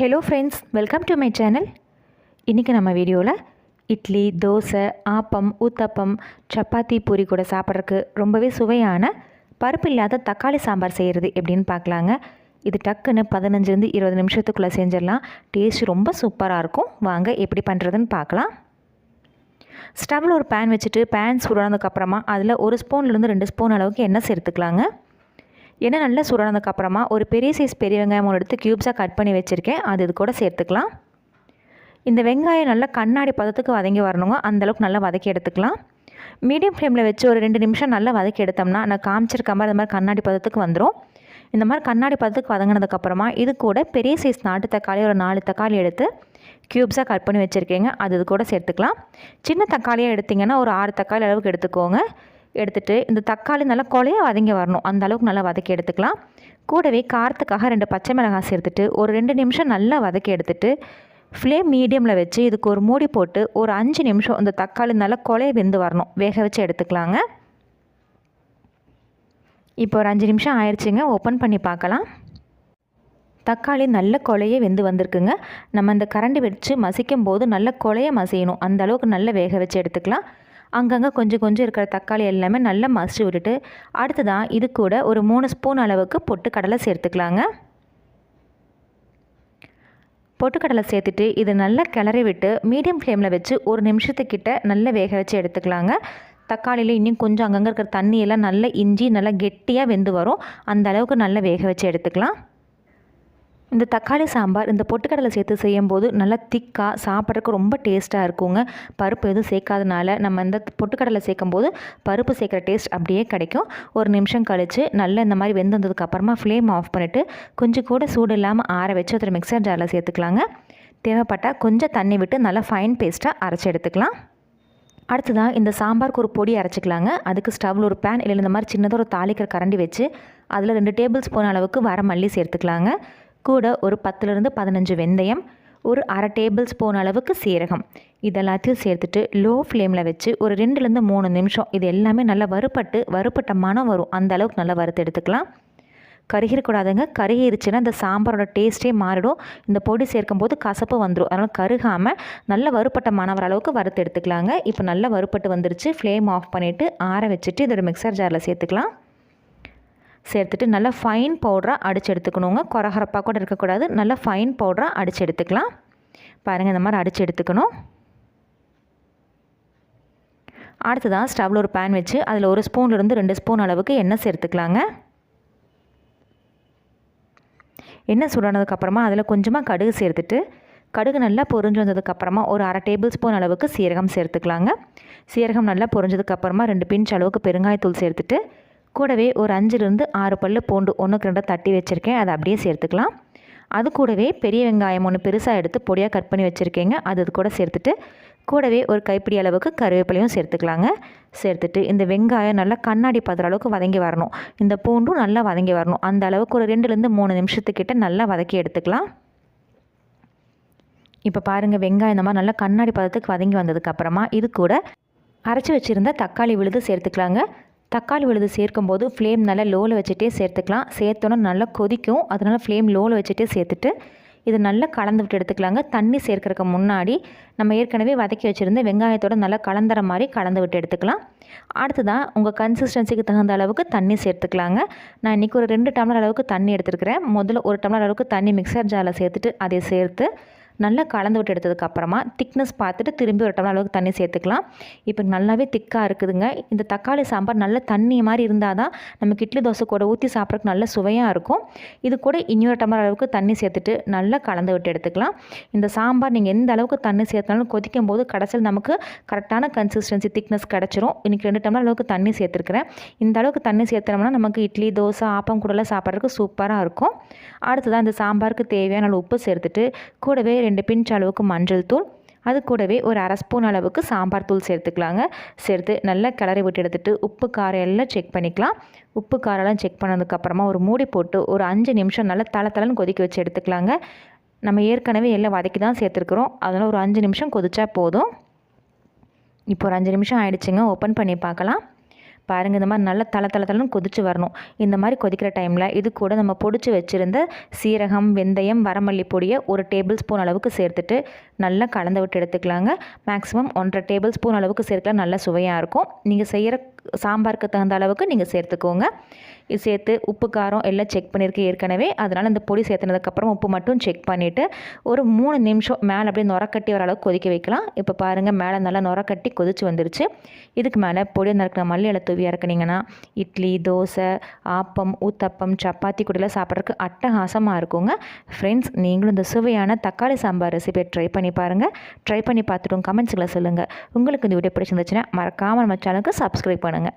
Hello friends welcome to my channel இன்றைக்கி நம்ம வீடியோவில் இட்லி தோசை ஆப்பம் ஊத்தப்பம் சப்பாத்தி பூரி கூட சாப்பிட்றதுக்கு ரொம்பவே சுவையான பருப்பு இல்லாத தக்காளி சாம்பார் செய்கிறது எப்படின்னு பார்க்கலாங்க. இது டக்குன்னு பதினஞ்சுலேருந்து இருபது நிமிஷத்துக்குள்ளே செஞ்சிடலாம். டேஸ்ட் ரொம்ப சூப்பராக இருக்கும். வாங்க எப்படி பண்ணுறதுன்னு பார்க்கலாம். ஸ்டவ்வில் ஒரு பேன் வச்சுட்டு பேன் சூடானதுக்கப்புறமா அதில் ஒரு ஸ்பூன்லேருந்து ரெண்டு ஸ்பூன் அளவுக்கு எண்ணெய் சேர்த்துக்கலாங்க. எண்ணெய் நல்லா சுடானதுக்கப்புறமா ஒரு பெரிய சைஸ் பெரிய வெங்காயம் ஒன்று எடுத்து க்யூப்ஸாக கட் பண்ணி வச்சுருக்கேன். அது இது கூட சேர்த்துக்கலாம். இந்த வெங்காயம் நல்லா கண்ணாடி பதத்துக்கு வதங்கி வரணுங்க. அந்தளவுக்கு நல்லா வதக்கி எடுத்துக்கலாம். மீடியம் ஃப்ளேமில் வச்சு ஒரு ரெண்டு நிமிஷம் நல்லா வதக்கி எடுத்தோம்னா நான் காமிச்சிருக்க மாதிரி இந்த மாதிரி கண்ணாடி பதத்துக்கு வந்துடும் இந்த மாதிரி கண்ணாடி பதத்துக்கு வதங்கினதுக்கப்புறமா இது கூட பெரிய சைஸ் நாட்டு தக்காளி ஒரு நாலு தக்காளி எடுத்து க்யூப்ஸாக கட் பண்ணி வச்சுருக்கேங்க. அது இது கூட சேர்த்துக்கலாம். சின்ன தக்காளியாக எடுத்திங்கன்னா ஒரு ஆறு தக்காளி அளவுக்கு எடுத்துக்கோங்க. எடுத்துகிட்டு இந்த தக்காளி நல்லா கொலையாக வதங்கி வரணும். அந்த அளவுக்கு நல்லா வதக்கி எடுத்துக்கலாம். கூடவே காரத்துக்காக ரெண்டு பச்சை மிளகாய் சேர்த்துட்டு ஒரு ரெண்டு நிமிஷம் நல்லா வதக்கி எடுத்துட்டு ஃப்ளேம் மீடியமில் வச்சு இதுக்கு ஒரு மூடி போட்டு ஒரு அஞ்சு நிமிஷம் இந்த தக்காளி நல்லா கொலையை வெந்து வரணும். வேக வச்சு எடுத்துக்கலாங்க. இப்போ ஒரு அஞ்சு நிமிஷம் ஆயிடுச்சுங்க ஓப்பன் பண்ணி பார்க்கலாம். தக்காளி நல்ல கொலையே வெந்து வந்திருக்குங்க. நம்ம இந்த கரண்டி வச்சு மசிக்கும் போது நல்ல கொலையை மசியணும். அந்த அளவுக்கு நல்ல வேக வச்சு எடுத்துக்கலாம். அங்கங்கே கொஞ்சம் கொஞ்சம் இருக்கிற தக்காளி எல்லாமே நல்லா மசிச்சு விட்டுட்டு அடுத்ததான் இது கூட ஒரு மூணு ஸ்பூன் அளவுக்கு பொட்டுக்கடலை சேர்த்துக்கலாங்க. பொட்டுக்கடலை சேர்த்துட்டு இது நல்லா கிளறி விட்டு மீடியம் ஃப்ளேமில் வச்சு ஒரு நிமிஷத்துக்கிட்ட நல்லா வேக வச்சு எடுத்துக்கலாங்க. தக்காளியில் இன்னும் கொஞ்சம் அங்கங்கே இருக்கிற தண்ணியெல்லாம் நல்லா இஞ்சி நல்லா கெட்டியாக வெந்து வரும். அந்த அளவுக்கு நல்லா வேக வச்சு எடுத்துக்கலாம். இந்த தக்காளி சாம்பார் இந்த பொட்டுக்கடலை சேர்த்து செய்யும்போது நல்லா திக்காக சாப்பிட்றதுக்கு ரொம்ப டேஸ்ட்டாக இருக்குங்க. பருப்பு எதுவும் சேர்க்காதனால நம்ம இந்த பொட்டுக்கடலை சேர்க்கும் போது பருப்பு சேர்க்குற டேஸ்ட் அப்படியே கிடைக்கும். ஒரு நிமிஷம் கழித்து நல்லா இந்த மாதிரி வெந்து வந்ததுக்கப்புறமா ஃப்ளேம் ஆஃப் பண்ணிவிட்டு கொஞ்சம் கூட சூடு இல்லாமல் ஆற வச்சு அதில் மிக்சர் ஜாரில் சேர்த்துக்கலாங்க. தேவைப்பட்டால் கொஞ்சம் தண்ணி விட்டு நல்லா ஃபைன் பேஸ்ட்டாக அரைச்சி எடுத்துக்கலாம். அடுத்ததாக இந்த சாம்பாருக்கு ஒரு பொடி அரைச்சிக்கலாங்க. அதுக்கு ஸ்டவ்வில் ஒரு பேன் இல்லை இந்த மாதிரி சின்னதாக ஒரு தாளிக்கிற கரண்டி வச்சு அதில் ரெண்டு டேபிள் ஸ்பூன் அளவுக்கு வர மல்லி சேர்த்துக்கலாங்க. கூட ஒரு பத்துலேருந்து பதினஞ்சு வெந்தயம் ஒரு அரை டேபிள் ஸ்பூன் அளவுக்கு சீரகம். இதெல்லாத்தையும் சேர்த்துட்டு லோ ஃப்ளேமில் வச்சு ஒரு ரெண்டுலேருந்து மூணு நிமிஷம் இது எல்லாமே நல்லா வறுப்பட்டு வறுப்பட்ட மனம் வரும். அந்த அளவுக்கு நல்லா வறுத்து எடுத்துக்கலாம். கருகிடக்கூடாதுங்க கருகிருச்சுன்னா இந்த சாம்பாரோட டேஸ்ட்டே மாறிடும். இந்த பொடி சேர்க்கும் போது கசப்பு வந்துடும் அதனால் கருகாமல் நல்ல வறுப்பட்ட மனம் வர அளவுக்கு வறுத்து எடுத்துக்கலாங்க. இப்போ நல்லா வறுப்பட்டு வந்துருச்சு. ஃப்ளேம் ஆஃப் பண்ணிவிட்டு ஆற வச்சுட்டு இதோட மிக்சர் ஜாரில் சேர்த்துக்கலாம். சேர்த்துட்டு நல்லா ஃபைன் பவுடராக அடித்து எடுத்துக்கணுங்க. குறகரப்பாக கூட இருக்கக்கூடாது. நல்லா ஃபைன் பவுடராக அடித்து எடுத்துக்கலாம். பாருங்கள் இந்த மாதிரி அடித்து எடுத்துக்கணும். அடுத்ததான் ஸ்டவ்வில் ஒரு பேன் வச்சு அதில் ஒரு ஸ்பூன்லேருந்து ரெண்டு ஸ்பூன் அளவுக்கு எண்ணெய் சேர்த்துக்கலாங்க. எண்ணெய் சூடானதுக்கப்புறமா அதில் கொஞ்சமாக கடுகு சேர்த்துட்டு கடுகு நல்லா பொரிஞ்சு வந்ததுக்கப்புறமா ஒரு அரை டேபிள் ஸ்பூன் அளவுக்கு சீரகம் சேர்த்துக்கலாங்க. சீரகம் நல்லா பொரிஞ்சதுக்கப்புறமா ரெண்டு பிஞ்ச் அளவுக்கு பெருங்காயத்தூள் சேர்த்துட்டு கூடவே ஒரு அஞ்சுலேருந்து ஆறு பல் பூண்டு ஒன்றுக்கு ரெண்டாக தட்டி வச்சுருக்கேன். அதை அப்படியே சேர்த்துக்கலாம். அது கூடவே பெரிய வெங்காயம் ஒன்று பெருசாக எடுத்து பொடியாக கட் பண்ணி வச்சுருக்கேங்க. அது அது கூட சேர்த்துட்டு கூடவே ஒரு கைப்பிடி அளவுக்கு கருவேப்பிலையும் சேர்த்துக்கலாங்க. சேர்த்துட்டு இந்த வெங்காயம் நல்லா கண்ணாடி பதுற அளவுக்கு வதங்கி வரணும். இந்த பூண்டும் நல்லா வதங்கி வரணும். அந்த அளவுக்கு ஒரு ரெண்டுலேருந்து மூணு நிமிஷத்துக்கிட்ட நல்லா வதக்கி எடுத்துக்கலாம். இப்போ பாருங்கள் வெங்காயம் இந்த மாதிரி நல்லா கண்ணாடி பதத்துக்கு வதங்கி வந்ததுக்கப்புறமா இது கூட அரைச்சி வச்சுருந்த தக்காளி விழுது சேர்த்துக்கலாங்க. தக்காளி விழுது சேர்க்கும்போது ஃப்ளேம் நல்லா லோவில் வச்சுட்டே சேர்த்துக்கலாம். சேர்த்தோன்னா நல்லா கொதிக்கும். அதனால் ஃப்ளேம் லோவில் வச்சுட்டே சேர்த்துட்டு இது நல்லா கலந்து விட்டு எடுத்துக்கலாங்க. தண்ணி சேர்க்கறதுக்கு முன்னாடி நம்ம ஏற்கனவே வதக்கி வச்சுருந்த வெங்காயத்தோட நல்லா கலந்துற மாதிரி கலந்து விட்டு எடுத்துக்கலாம். அடுத்ததான் உங்கள் கன்சிஸ்டன்சிக்கு தகுந்த அளவுக்கு தண்ணி சேர்த்துக்கலாங்க. நான் இன்றைக்கி ஒரு ரெண்டு டம்ளர் அளவுக்கு தண்ணி எடுத்துருக்கிறேன். முதல்ல ஒரு டம்ளர் அளவுக்கு தண்ணி மிக்சர் ஜாரில் சேர்த்துட்டு அதை சேர்த்து நல்லா கலந்து விட்டு எடுத்ததுக்கப்புறமா திக்னஸ் பார்த்துட்டு திரும்பி ஒரு டம்ளர் அளவுக்கு தண்ணி சேர்த்துக்கலாம். இப்போ நல்லாவே திக்காக இருக்குதுங்க. இந்த தக்காளி சாம்பார் நல்ல தண்ணி மாதிரி இருந்தால் தான் நமக்கு இட்லி தோசை கூட ஊற்றி சாப்பிட்றதுக்கு நல்ல சுவையாக இருக்கும். இது கூட இன்னொரு டம்ளர் அளவுக்கு தண்ணி சேர்த்துட்டு நல்லா கலந்து விட்டு எடுத்துக்கலாம். இந்த சாம்பார் நீங்கள் எந்த அளவுக்கு தண்ணி சேர்த்தாலும் கொதிக்கும் போது கடைசியில் நமக்கு கரெக்டான கன்சிஸ்டன்சி திக்னஸ் கிடச்சிரும். இன்றைக்கி ரெண்டு டம்ளர் அளவுக்கு தண்ணி சேர்த்துருக்குறேன். இந்த அளவுக்கு தண்ணி சேர்த்தோம்னா நமக்கு இட்லி தோசை ஆப்பம் கூடலாம் சாப்பிட்றதுக்கு சூப்பராக இருக்கும். அடுத்ததான் இந்த சாம்பாருக்கு தேவையான உப்பு சேர்த்துட்டு கூடவே ரெண்டு பிஞ்ச் அளவுக்கு மஞ்சள் தூள் அது கூடவே ஒரு அரை ஸ்பூன் அளவுக்கு சாம்பார் தூள் சேர்த்துக்கலாங்க. சேர்த்து நல்லா கிளறி விட்டு எடுத்துகிட்டு உப்பு காரம் எல்லாம் செக் பண்ணிக்கலாம். உப்பு காரெல்லாம் செக் பண்ணதுக்கப்புறமா ஒரு மூடி போட்டு ஒரு அஞ்சு நிமிஷம் நல்லா தலை தலைன்னு கொதிக்க வச்சு எடுத்துக்கலாங்க. நம்ம ஏற்கனவே எல்லாம் வதக்கி தான் சேர்த்துருக்குறோம். அதனால் ஒரு அஞ்சு நிமிஷம் கொதிச்சா போதும். இப்போ ஒரு அஞ்சு நிமிஷம் ஆயிடுச்சுங்க. ஓப்பன் பண்ணி பார்க்கலாம். பாருங்கள் இந்த மாதிரி நல்லா தலை தலை தலைன்னு கொதிச்சு வரணும். இந்த மாதிரி கொதிக்கிற டைமில் இது கூட நம்ம பொடிச்சு வச்சுருந்த சீரகம் வெந்தயம் வரமல்லி பொடியை ஒரு டேபிள் ஸ்பூன் அளவுக்கு சேர்த்துட்டு நல்லா கலந்து விட்டு எடுத்துக்கலாங்க. மேக்ஸிமம் ஒன்றரை டேபிள் ஸ்பூன் அளவுக்கு சேர்க்கலாம் நல்ல சுவையாக இருக்கும். நீங்கள் செய்கிற சாம்பாருக்கு தகுந்த அளவுக்கு நீங்கள் சேர்த்துக்கோங்க. இது சேர்த்து உப்பு காரம் எல்லாம் செக் பண்ணியிருக்கு ஏற்கனவே. அதனால் இந்த பொடி சேர்த்துனதுக்கப்புறம் உப்பு மட்டும் செக் பண்ணிவிட்டு ஒரு மூணு நிமிஷம் மேலே அப்படியே நுரக்கட்டி வர அளவுக்கு கொதிக்க வைக்கலாம். இப்போ பாருங்கள் மேலே நல்லா நுரக்கட்டி கொதிச்சு வந்துருச்சு. இதுக்கு மேலே பொடி நறுக்கிற மல்லி இலை தூவி இறக்குனீங்கன்னா இட்லி தோசை ஆப்பம் ஊத்தப்பம் சப்பாத்தி கூடலாம் சாப்பிட்றதுக்கு அட்டகாசமாக இருக்குங்க. ஃப்ரெண்ட்ஸ் நீங்களும் இந்த சுவையான தக்காளி சாம்பார் ரெசிபியை ட்ரை பண்ணி பாருங்கள் ட்ரை பண்ணி பார்த்துட்டு கமெண்ட்ஸில் சொல்லுங்கள் உங்களுக்கு இந்த வீடியோ பிடிச்சிருந்துச்சுன்னா மறக்காமல் நம்ம சேனலுக்கு சப்ஸ்கிரைப் பண்ணுங்கள் வணங்க